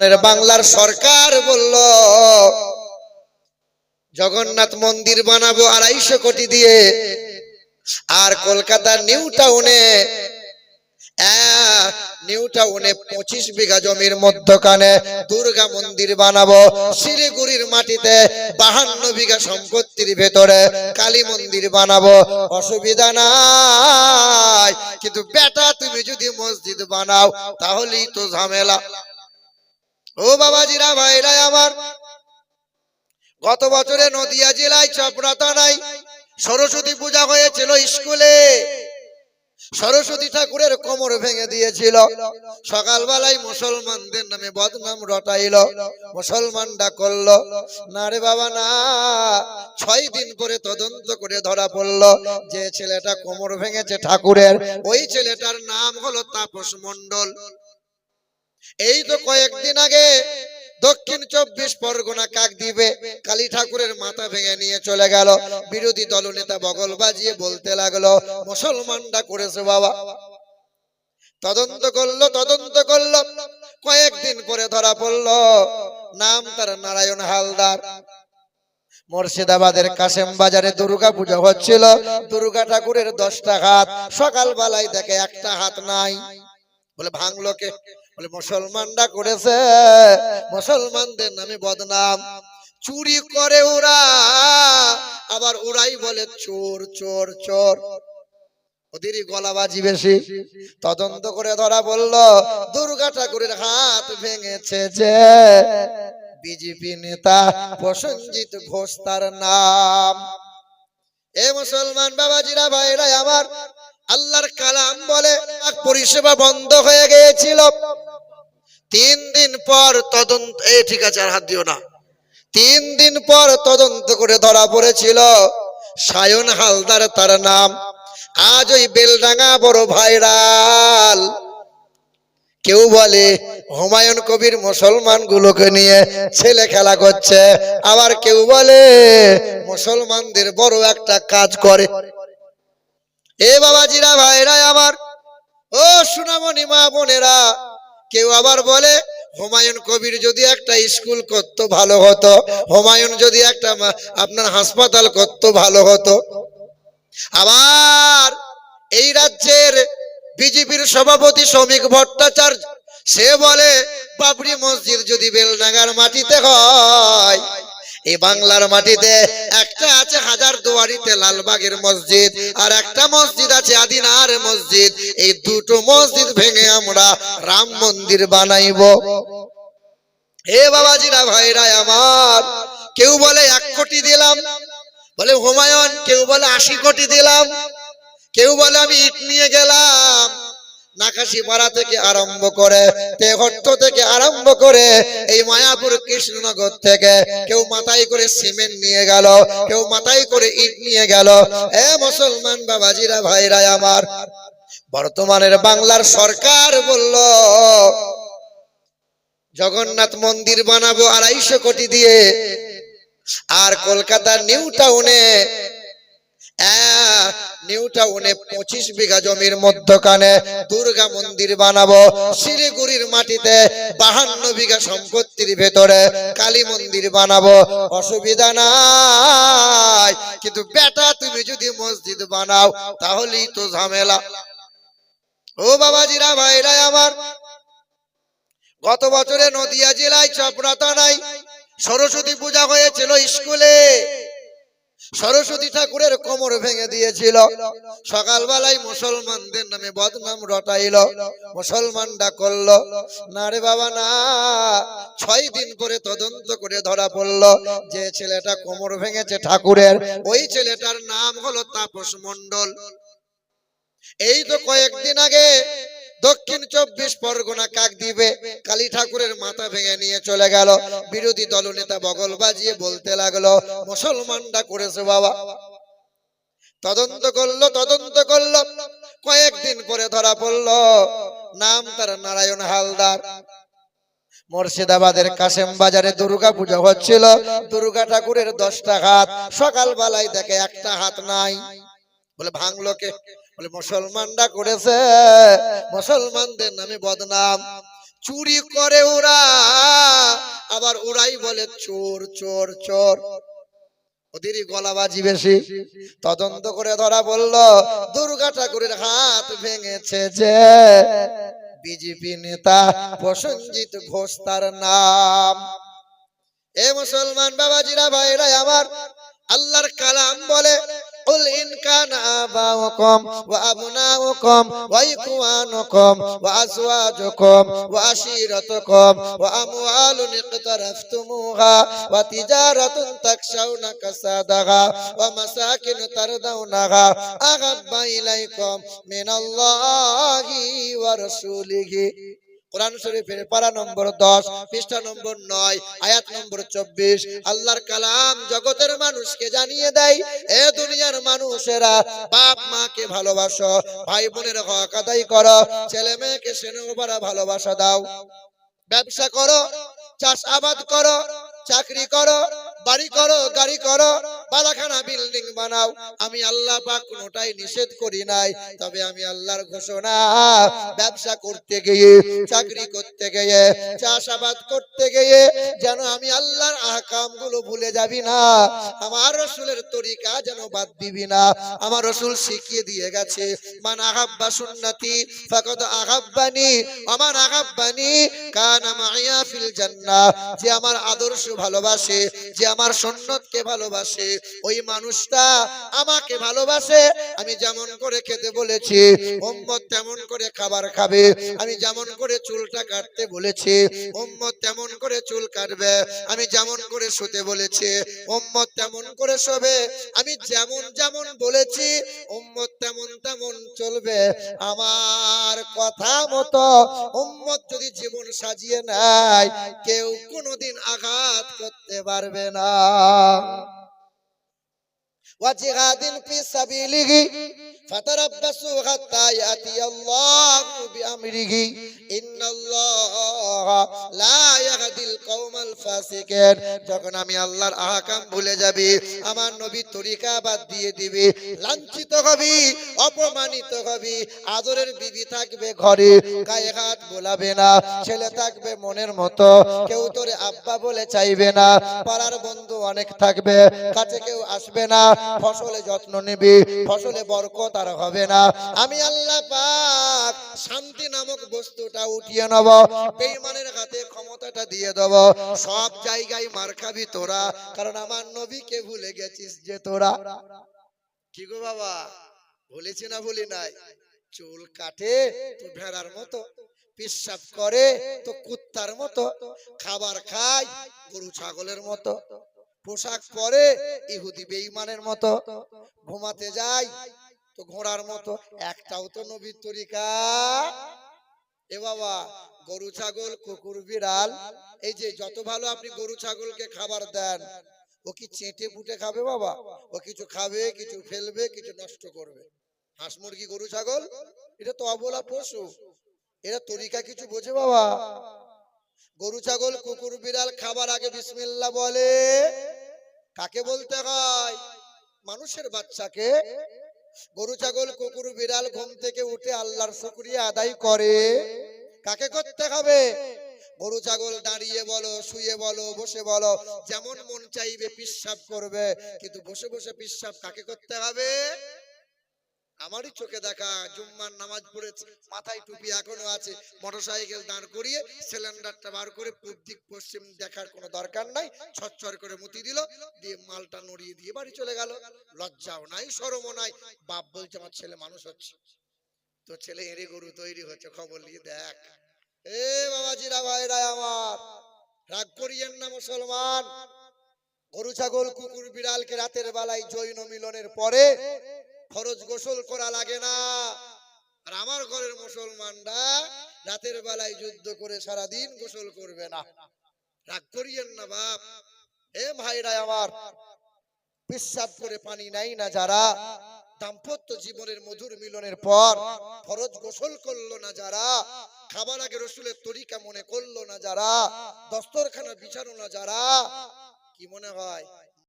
আমাদের বাংলার সরকার বলল, জগন্নাথ মন্দির বানাবো আড়াইশো কোটি দিয়ে, আর কলকাতার নিউ টাউনে নিউ টাউনে পঁচিশ বিঘা জমির মধ্যখানে দুর্গা মন্দির বানাবো, শিলিগুড়ির মাটিতে বাহান্ন বিঘা সম্পত্তির ভেতরে কালী মন্দির বানাবো, অসুবিধা নাই। কিন্তু বেটা, তুমি যদি মসজিদ বানাও, তাহলেই তো ঝামেলা। ও বাবাজিরা ভাইরা আমার। গত বছরে নদিয়া জেলায় চপড়াতা নাই, সরস্বতী পূজা হয়েছিল স্কুলে। সরস্বতী ঠাকুরের কোমর ভেঙে দিয়েছিল। সকালবেলায় মুসলমানদের নামে বদনাম রটাইল, মুসলমানরা করল, না রে বাবা, না। ছয় দিন পরে তদন্ত করে ধরা পড়ল, যে ছেলেটা কোমর ভেঙেছে ঠাকুরের, ওই ছেলেটার নাম হলো তাপস মণ্ডল। এই তো কয়েকদিন আগে দক্ষিণ চব্বিশ পরগনা কাক দিবে কালী ঠাকুরের মাথা ভেঙে নিয়ে চলে গেল। বিরোধী দলনেতা বগল বাজিয়ে বলতে লাগল, মুসলমানরা করেছে বাবা। তদন্ত করল তদন্ত করল। কয়েকদিন পরে ধরা পড়ল। নাম তার নারায়ণ হালদার। মুর্শিদাবাদের কাশেম বাজারে দুর্গা পূজা হচ্ছিল। দুর্গা ঠাকুরের দশটা হাত। সকালবেলায় দেখে একটা হাত নাই। বলে, ভাঙলো কে? বলে, মুসলমানরা করেছে। মুসলমানদের নামে বদনাম। চুরি করে ওরা। আবার ওরাই বলে, চোর চোর চোর। ওদেরই গলাবাজি বেশি। তদন্ত করে ধরা বলল দুর্গা ঠাকুরের হাত ভেঙেছে যে। বিজেপি নেতা প্রসঞ্জিত ঘোষ তার নাম। এ মুসলমান বাবাজিরা, ভাইরা, আমার আল্লাহর কালাম বলে পরিষেবা বন্ধ হয়ে গিয়েছিল। তিন দিন পর তদন্ত এই ঠিক আছে, আর হাত দিও না। তিন দিন পর তদন্ত করে ধরা পড়েছিল সায়ন হালদার তার নাম। আজ ওই বেলডাঙ্গা বড় ভাইরাল। কেউ বলে, হুমায়ুন কবির মুসলমান গুলোকে নিয়ে ছেলে খেলা করছে। আবার কেউ বলে, মুসলমানদের বড় একটা কাজ করে। এ বাবাজিরা ভাইরা আমার। ও সুনামণি মা বোনেরা কেউ আবার বলে, হুমায়ুন কবির যদি একটা স্কুল করতো ভালো হতো, হুমায়ুন যদি একটা আপনার হাসপাতাল করতো ভালো হতো। আবার এই রাজ্যের বিজেপির সভাপতি শ্রমিক ভট্টাচার্য, সে বলে, বাবরি মসজিদ যদি বেলনাগার মাটিতে হয় এই বাংলার মাটিতে একটা আছে হাজার দুয়ারিতে লালবাগের মসজিদ, আর একটা মসজিদ আছে আদিনার মসজিদ। এই দুটো মসজিদ ভেঙে আমরা রাম মন্দির বানাইব। হে বাবাজিরা, ভাইরা আমার, কেউ বলে এক কোটি দিলাম, বলে হুমায়ুন, কেউ বলে আশি কোটি দিলাম, কেউ বলে আমি ইট নিয়ে গেলাম নাকাশি পাড়া থেকে আরম্ভ করে তেহট্ট থেকে আরম্ভ করে এই মায়াপুর কৃষ্ণনগর থেকে কেউ মাথায় করে সিমেন্ট নিয়ে গেল, কেউ মাথায় করে ইট নিয়ে গেল। এ মুসলমান বাবাজিরা, ভাইরা আমার, বর্তমানের বাংলার সরকার বলল, জগন্নাথ মন্দির বানাবো আড়াইশো কোটি দিয়ে, আর কলকাতার নিউ টাউনে নিউ টাউনে পঁচিশ বিঘা জমির মধ্যখানে দুর্গা মন্দির বানাবো। শিলিগুড়ির মাটিতে বাহান্ন বিঘা সম্পত্তির ভেতরে কালী মন্দির বানাবো। অসুবিধা নাই, কিন্তু বেটা, তুমি যদি মসজিদ বানাও, তাহলেই তো ঝামেলা। ও বাবাজিরা, ভাইরা আমার, গত বছরে নদিয়া জেলায় চপড়াতা নাই, সরস্বতী পূজা হয়েছিল স্কুলে। সরস্বতী ঠাকুরের কোমর ভেঙে দিয়েছিল। সকালবেলায় মুসলমানদের নামে বদনাম রটাইল। মুসলমানরা করল, না রে বাবা, না। ছয় দিন করে তদন্ত করে ধরা পড়ল, যে ছেলেটা কোমর ভেঙেছে ঠাকুরের, ওই ছেলেটার নাম হলো তাপস মণ্ডল। এই তো কয়েকদিন আগে দক্ষিণ চব্বিশ পরগনা কাক দিবে, কালী ঠাকুরের মাথা ভেঙে নিয়ে চলে গেল। বিরোধী দলনেতা বগল বাজিয়ে বলতে লাগল, মুসলমানরা করেছে বাবা। তদন্ত করল তদন্ত করল। কয়েকদিন পরে ধরা পড়ল। নাম তার নারায়ণ হালদার। মুর্শিদাবাদের কাশেম বাজারে দুর্গা পূজা হচ্ছিল। দুর্গা ঠাকুরের দশটা হাত। সকালবেলায় দেখে একটা হাত নাই। বলে, ভাঙলো কে? বলে, মুসলমানরা করেছে। মুসলমানদের নামে বদনাম। চুরি করে ওরা। আবার ওরাই বলে, চোর চোর চোর। ওদেরই গলাবাজি বেশি। তদন্ত করে ধরা বলল দুর্গা ঠাকুরের হাত ভেঙেছে যে। বিজেপি নেতা প্রসঞ্জিত ঘোষ তার নাম। এ মুসলমান বাবাজিরা, ভাইরা, আমার আল্লাহর কালাম বলে قل إن كان آباؤكم وأبناؤكم وإخوانكم وأزواجكم وعشيرتكم وأموال اقترفتموها وتجارة تخشون كسادها ومساكن ترضونها أحب إليكم من الله ورسوله. কোরআন শরীফের পারা নম্বর দশ, পৃষ্ঠা নম্বর নয়, আয়াত নম্বর চব্বিশ। আল্লাহর কালাম জগতের মানুষকে জানিয়ে দেয়, এ দুনিয়ার মানুষেরা বাপ মাকে ভালোবাসো, ভাই বোনের হক আদায় করো, ছেলে মেয়েকে সেনেবারা ভালোবাসা দাও। ব্যবসা করো চাষ আবাদ করো, চাকরি করো বাড়ি করো, গাড়ি করো, বালাখানা বিল্ডিং বানাও। আমি আল্লাহ পাক কোনোটাই নিষেধ করি নাই, তবে আমি আল্লাহর ঘোষণা, ব্যবসা করতে গিয়ে, চাকরি করতে গিয়ে, চাষাবাদ করতে গিয়ে, যেন আমি আল্লাহর আহকামগুলো ভুলে যাবি না, আমার রসুলের তরিকা যেন বাদ দিবি না, আমার রসুল শিখিয়ে দিয়ে গেছে, মান আহাব্বা সুন্নতি, ফাকাদ আহাব্বানি আমার আহাব্বানি কানা মাইয়া ফিল জান্নাহ। যে আমার আদর্শ ভালোবাসে, যে আমার সুন্নতকে ভালোবাসে, ওই মানুষটা আমাকে ভালোবাসে। আমি যেমন করে খেতে বলেছি উম্মত তেমন করে খাবার খাবে। আমি যেমন করে চুলটা কাটতে বলেছি উম্মত তেমন করে চুল কাটবে। আমি যেমন করে শুতে বলেছি উম্মত তেমন করে শোবে। আমি যেমন যেমন বলেছি উম্মত তেমন তেমন চলবে। আমার কথা মতো উম্মত যদি জীবন সাজিয়ে নেয়, কেউ কোনোদিন আঘাত করতে পারবে না। না। ওয়াজিহাদিন ফি সাবিলিহি فتربصوا حتى يأتي الله بأمره إن الله لا يهدي القوم الفاسقين যখন আমি আল্লাহর আহকাম ভুলে যাবি আমার নবীর তরিকা বাদ দিয়ে দিবি লাঞ্ছিত হবি অপমানিত হবি আদরের বিবি থাকবে ঘরে গায়ে হাত বোলাবে না ছেলে থাকবে মনের মতো কেউ তোরে আব্বা বলে চাইবে না পাড়ার বন্ধু অনেক থাকবে কাছে কেউ আসবে না ফসলে যত্ন নিবি ফসলে বরকত আর হবে না। আমি আল্লাহ পাক শান্তি নামক বস্তুটা উঠিয়ে নেব, বেঈমানের হাতে ক্ষমতাটা দিয়ে দেব। সব জায়গায় মার খাবি তোরা, কারণ আমার নবীকে ভুলে গেছিস যে তোরা। কি গো বাবা? ভুলেছি না ভুলি নাই? চুল কাটে, তো ভেড়ার মতো। পেশাব করে, তো কুত্তার মতো। খাবার খায়, গরু ছাগলের মতো। পোশাক পরে, ইহুদি বেঈমানের মতো। ঘুমাতে যায় তো ঘোড়ার মতো, একটাও তো নবীর তরিকা। এ বাবা, গরু, ছাগল, কুকুর, বিড়াল, এই যে যত ভালো আপনি গরু, ছাগলকে খাবার দেন, ও কি চেটে পুটে খাবে বাবা? ও কিছু খাবে, কিছু ফেলবে, কিছু নষ্ট করবে। হাঁস, মুরগি, গরু, ছাগল, এটা তো অবলা পশু। এরা তরিকা কিছু বোঝে বাবা? গরু, ছাগল, কুকুর, বিড়াল খাবার আগে বিসমিল্লাহ বলে। কাকে বলতে হয়? মানুষের বাচ্চাকে গরু, ছাগল, কুকুর, বিড়াল ঘুম থেকে উঠে আল্লাহর শুক্রিয়া আদায় করে। কাকে করতে হবে? গরু, ছাগল, দাঁড়িয়ে বলো, শুয়ে বলো, বসে বলো, যেমন মন চাইবে পিসাব করবে, কিন্তু বসে বসে পিসাব কাকে করতে হবে? আমারই চোখে দেখা, জুম্মার নামাজ পড়েছে মাথায় টুপি এখনও আছে, মোটরসাইকেল দাঁড় করিয়ে সিলিন্ডারটা বার করে পূব দিক পশ্চিম দেখার কোনো দরকার নাই, ছচ্ছর করে মুতি দিল, দিয়ে মালটা নড়িয়ে দিয়ে বাড়ি চলে গেল। লজ্জাও নাই সরমও নাই, বাপ বলছে, আমার ছেলে মানুষ হচ্ছে। তো ছেলে এড়ে গরু তৈরি হচ্ছে, খবর নিয়ে দেখ। এ বাবাজিরা, ভাইরা আমার, রাগ করিয়েন না মুসলমান। গরু, ছাগল, কুকুর, বিড়ালকে রাতের বেলায় জৈন মিলনের পরে ফরজ গোসল করা লাগে না। আর আমার ঘরের মুসলমানরা রাতের বেলায় যুদ্ধ করে সারা দিন গোসল করবে না। রাগ করিয়েন না বাপ। এ ভাইরা আমার, পেশাব করে পানি নাই না যারা? দাম্পত্য জীবনের মধুর মিলনের পর ফরজ গোসল করল না যারা? খাবার আগে রসুলের তরিকা মনে করল না যারা? দস্তরখানা বিছানো না যারা? কি মনে হয়?